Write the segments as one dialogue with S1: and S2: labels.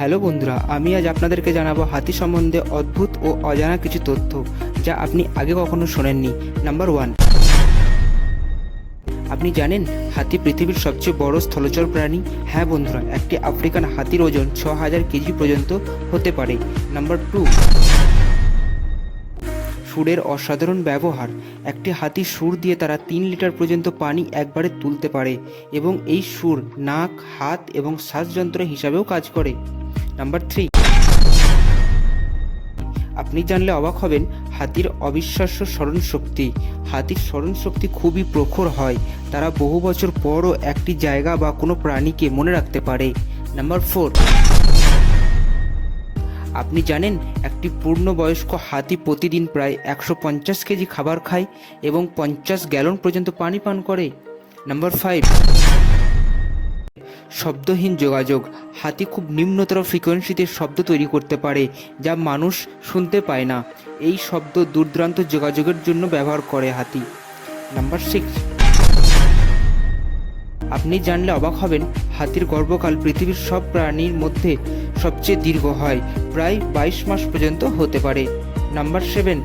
S1: Hello বন্ধুরা, আমি আজ আপনাদেরকে জানাব হাতি সম্বন্ধে অদ্ভুত ও অজানা কিছু তথ্য যা আপনি আগে কখনো শোনেননি। Number one. আপনি জানেন হাতি পৃথিবীর সবচেয়ে বড় স্থলচর প্রাণী? হ্যাঁ বন্ধুরা, একটি আফ্রিকান হাতির ওজন ছ হাজার কেজি পর্যন্ত হতে পারে। Number two. সুরের অসাধারণ ব্যবহার। একটি হাতি সুর দিয়ে তারা তিন লিটার পর্যন্ত পানি একবারে তুলতে পারে এবং এই সুর নাক, হাত এবং শ্বাসযন্ত্র হিসাবেও কাজ করে। নাম্বার থ্রি আপনি জানলে অবাক হবেন, হাতির অবিশ্বাস্য স্মরণ শক্তি হাতির স্মরণ শক্তি খুবই প্রখর হয়। তারা বহু বছর পরও একটি জায়গা বা কোনো প্রাণীকে মনে রাখতে পারে। নাম্বার ফোর আপনি জানেন, একটি পূর্ণবয়স্ক হাতি প্রতিদিন প্রায় একশো পঞ্চাশ কেজি খাবার খায় এবং পঞ্চাশ গ্যালন পর্যন্ত পানি পান করে। নাম্বার ফাইভ শব্দহীন যোগাযোগ। হাতি খুব নিম্নতর ফ্রিকোয়েন্সিতে শব্দ তৈরি করতে পারে, যা মানুষ শুনতে পায় না। এই শব্দ দূরদূরান্ত যোগাযোগের জন্য ব্যবহার করে হাতি। নাম্বার সিক্স আপনি জানলে অবাক হবেন, হাতির গর্ভকাল পৃথিবীর সব প্রাণীর মধ্যে সবচেয়ে দীর্ঘ হয়, প্রায় বাইশ মাস পর্যন্ত হতে পারে। নাম্বার সেভেন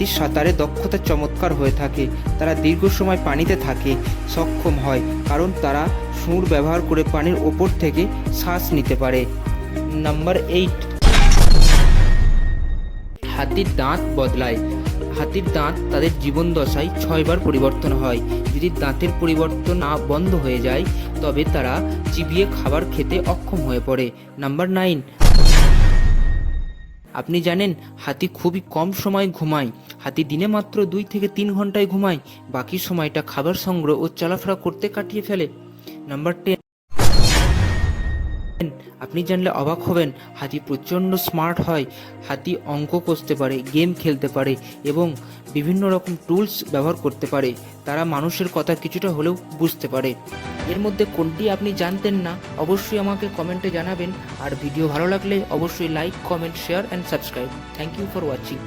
S1: হাতির সাঁতারে দক্ষতা চমৎকার হয়ে থাকে। তারা দীর্ঘ সময় পানিতে থাকে, সক্ষম হয়, কারণ তারা সুর ব্যবহার করে পানির ওপর থেকে শ্বাস নিতে পারে। Number eight. হাতির দাঁত বদলায়। হাতির দাঁত তাদের জীবন দশায় ছয়বার পরিবর্তন হয়। যদি দাঁতের পরিবর্তন না বন্ধ হয়ে যায়, তবে তারা চিবিয়ে খাবার খেতে অক্ষম হয়ে পড়ে। Number nine. আপনি জানেন, হাতি খুবই কম সময় ঘুমায়। হাতি দিনে মাত্র দুই থেকে তিন ঘন্টায় ঘুমায়। বাকি সময়টা খাবার সংগ্রহ ও চলাফেরা করতে কাটিয়ে ফেলে। Number ten. আপনি জানলে অবাক হবেন, হাতি প্রচণ্ড স্মার্ট হয়। হাতি অঙ্ক কষতে পারে, গেম খেলতে পারে এবং বিভিন্ন রকম টুলস ব্যবহার করতে পারে। তারা মানুষের কথা কিছুটা হলেও বুঝতে পারে। এর মধ্যে কোনটি আপনি জানতেন না, অবশ্যই আমাকে কমেন্টে জানাবেন। আর ভিডিও ভালো লাগলে অবশ্যই like comment share and subscribe thank you for watching